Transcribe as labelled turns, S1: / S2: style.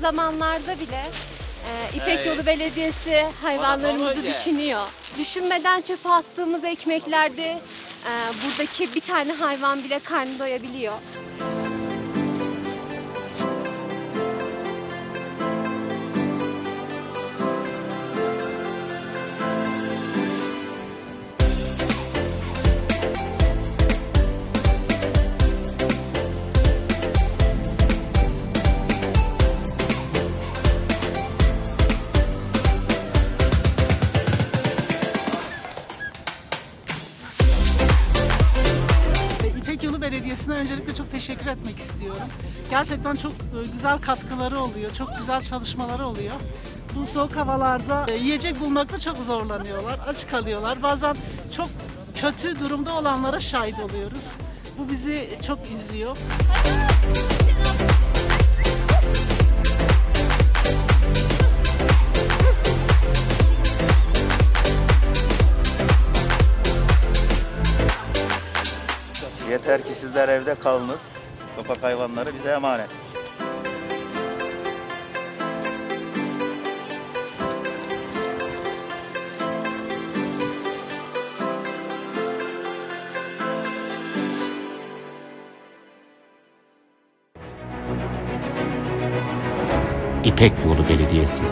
S1: zamanlarda bile e, İpek
S2: Evet.
S1: Yolu Belediyesi hayvanlarımızı
S2: önce.
S1: düşünüyor. Düşünmeden çöpe attığımız ekmeklerde e, buradaki bir tane hayvan bile karnı doyabiliyor.
S3: Yolu Belediyesi'ne öncelikle çok teşekkür etmek istiyorum. Gerçekten çok e, güzel katkıları oluyor, çok güzel çalışmaları oluyor. Bu soğuk havalarda e, yiyecek bulmakta çok zorlanıyorlar, aç kalıyorlar. Bazen çok kötü durumda olanlara şahit oluyoruz. Bu bizi çok üzüyor.
S4: Yeter ki sizler evde kalınız. Sokak hayvanları bize emanet.
S5: İpek Yolu Belediyesi